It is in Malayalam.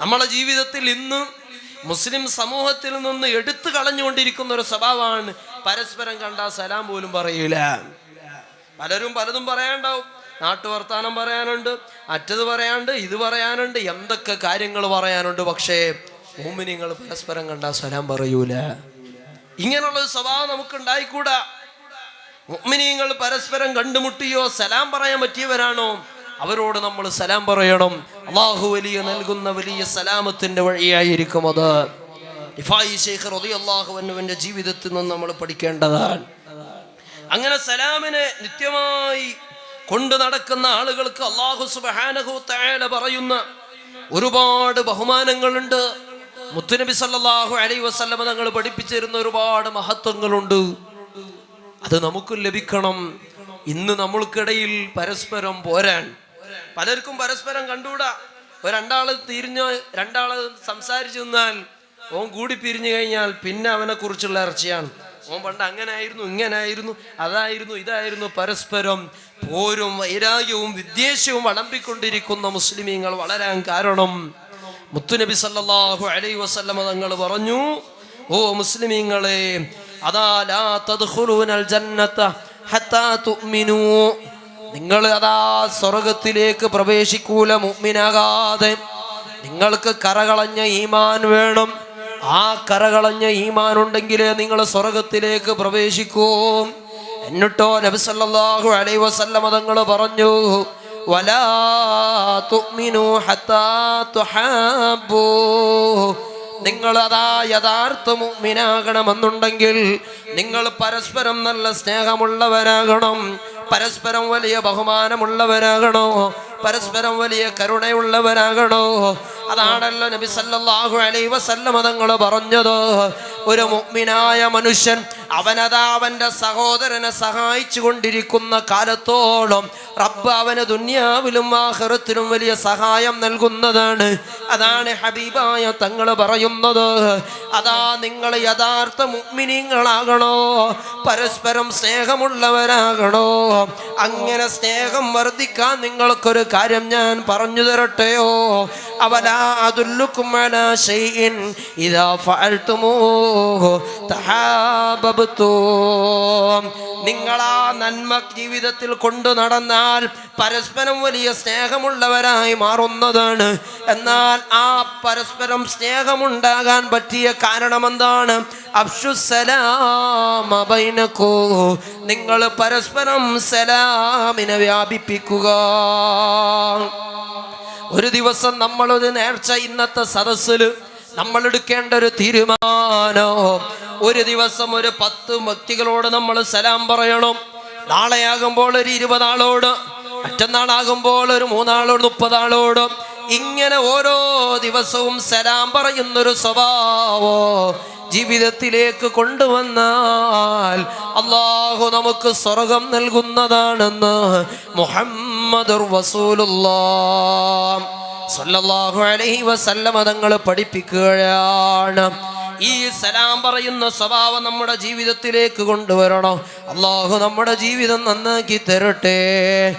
നമ്മളെ ജീവിതത്തിൽ ഇന്ന് മുസ്ലിം സമൂഹത്തിൽ നിന്ന് എടുത്തു കളഞ്ഞുകൊണ്ടിരിക്കുന്ന ഒരു സ്വഭാവമാണ് പരസ്പരം കണ്ട സലാം പോലും പറയൂല. പലരും പലതും പറയാണ്ടാവും നാട്ടു വർത്താനം പറയാനുണ്ട് അറ്റത് പറയാനുണ്ട് ഇത് പറയാനുണ്ട് എന്തൊക്കെ കാര്യങ്ങൾ പറയാനുണ്ട്. പക്ഷേ ഭൂമിനിങ്ങൾ പരസ്പരം കണ്ട സലാം പറയൂല. ഇങ്ങനെയുള്ള ഒരു സ്വഭാവം നമുക്ക് ഉണ്ടായിക്കൂടാ മുഅ്മിനീങ്ങൾ പരസ്പരം കണ്ടുമുട്ടിയോ സലാം പറയാൻ പറ്റിയവരാണോ? അവരോട് നമ്മൾ സലാം പറയണം. അള്ളാഹു വലിയ നൽകുന്ന വലിയ സലാമത്തിന്റെ വഴിയായിരിക്കും അത്. ഇഫായി ശേഖർ അള്ളാഹുവിന്റെ ജീവിതത്തിൽ നിന്ന് നമ്മൾ പഠിക്കേണ്ടതാണ്. അങ്ങനെ സലാമിനെ നിത്യമായി കൊണ്ടു നടക്കുന്ന ആളുകൾക്ക് അള്ളാഹു സുബാനഹു തആല പറയുന്ന ഒരുപാട് ബഹുമാനങ്ങളുണ്ട്. മുത്തുനബി സല്ലാഹു അലൈ വസ്ലമ തങ്ങൾ പഠിപ്പിച്ചിരുന്ന ഒരുപാട് മഹത്വങ്ങളുണ്ട്. അത് നമുക്ക് ലഭിക്കണം. ഇന്ന് നമ്മൾക്കിടയിൽ പരസ്പരം പോരാൻ പലർക്കും പരസ്പരം കണ്ടുകൂടാ. ഒരു രണ്ടാൾ തിരിഞ്ഞ് രണ്ടാൾ സംസാരിച്ചു നിന്നാൽ ഓൻ കൂടി പിരിഞ്ഞു കഴിഞ്ഞാൽ പിന്നെ അവനെ കുറിച്ചുള്ള ഇറച്ചിയാണ്. ഓൻ പണ്ട് അങ്ങനെ ആയിരുന്നു ഇങ്ങനെ ആയിരുന്നു അതായിരുന്നു ഇതായിരുന്നു പരസ്പരം പോരും വൈരാഗ്യവും വിദ്വേഷവും വളമ്പിക്കൊണ്ടിരിക്കുന്ന മുസ്ലിമീങ്ങൾ വളരാൻ കാരണം മുത്തുനബി സല്ലാഹു അലൈ വസല്ലമ തങ്ങൾ പറഞ്ഞു ഓ മുസ്ലിമീങ്ങളെ അതാ ലാ തദ്ഖുലൂനൽ ജന്നത ഹത്താ തുഅ്മിനൂ. നിങ്ങൾ അതാ സ്വർഗത്തിലേക്ക് പ്രവേശിക്കൂല മുമ്മിനാകാതെ നിങ്ങൾക്ക് കരകളഞ്ഞ ഈമാൻ വേണം. ആ കരകളഞ്ഞ ഈമാൻ ഉണ്ടെങ്കിലേ നിങ്ങൾ സ്വർഗത്തിലേക്ക് പ്രവേശിക്കൂ. എന്നിട്ടോ നബിസല്ലാഹു അലൈ വസല്ല മതങ്ങൾ തങ്ങൾ പറഞ്ഞു നിങ്ങൾ അതാ യഥാർത്ഥ മുഅ്മിനാകണമെന്നുണ്ടെങ്കിൽ നിങ്ങൾ പരസ്പരം നല്ല സ്നേഹമുള്ളവരാകണം. പരസ്പരം വലിയ ബഹുമാനമുള്ളവരാകണോ? പരസ്പരം വലിയ കരുണയുള്ളവരാകണോ? അതാണല്ലോ നബി സല്ലാഹു അലൈഹി വസല്ലമ തങ്ങൾ പറഞ്ഞത്. ഒരു മുഗ്മിനായ മനുഷ്യൻ അവനതാ അവന്റെ സഹോദരനെ സഹായിച്ചു കൊണ്ടിരിക്കുന്ന കാലത്തോളം റബ്ബ് അവന് ദുന്യാവിലും ആഖിറത്തിലും വലിയ സഹായം നൽകുന്നതാണ്. അതാണ് ഹബീബായ തങ്ങൾ പറയുന്നത്. അതാ നിങ്ങൾ യഥാർത്ഥ മുഗ്മിനിങ്ങളാകണോ? പരസ്പരം സ്നേഹമുള്ളവരാകണോ? അങ്ങനെ സ്നേഹം വർദ്ധിക്കാൻ നിങ്ങൾക്കൊരു കാര്യം ഞാൻ പറഞ്ഞു തരട്ടെയോ? അവലാ അതുല്ലുക്കും അലാ ശൈഇൻ ഇദാ ഫഅൽതുമൂഹു തഹാബബ്തും നിങ്ങൾ ആ നന്മ ജീവിതത്തിൽ കൊണ്ടു നടന്നാൽ പരസ്പരം വലിയ സ്നേഹമുള്ളവരായി മാറുന്നതാണ്. എന്നാൽ ആ പരസ്പരം സ്നേഹമുണ്ടാകാൻ പറ്റിയ കാരണം എന്താണ് അബ്ഷുസലാമബൈനക്കോ നിങ്ങൾ പരസ്പരം സലാമിനെ വ്യാപിപ്പിക്കുക. ഒരു ദിവസം നമ്മളൊരു നേർച്ച ഇന്നത്തെ സദസ്സിൽ നമ്മൾ എടുക്കേണ്ട ഒരു തീരുമാനം. ഒരു ദിവസം ഒരു പത്ത് വ്യക്തികളോട് നമ്മൾ സലാം പറയണം. നാളെയാകുമ്പോൾ ഒരു ഇരുപതാളോട് മറ്റന്നാളാകുമ്പോൾ ഒരു മൂന്നാളോട് മുപ്പതാളോട്. ഇങ്ങനെ ഓരോ ദിവസവും സലാം പറയുന്നൊരു സ്വഭാവോ ജീവിതത്തിലേക്ക് കൊണ്ടുവന്നാൽ അള്ളാഹു നമുക്ക് സ്വർഗം നൽകുന്നതാണെന്ന് മുഹമ്മദ് സല്ലല്ലാഹു അലൈഹി വസല്ലമ തങ്ങൾ പഠിപ്പിക്കുകയാണ്. ഈ സലാം പറയുന്ന സ്വഭാവം നമ്മുടെ ജീവിതത്തിലേക്ക് കൊണ്ടുവരണം. അള്ളാഹു നമ്മുടെ ജീവിതം നന്നാക്കി തരട്ടെ.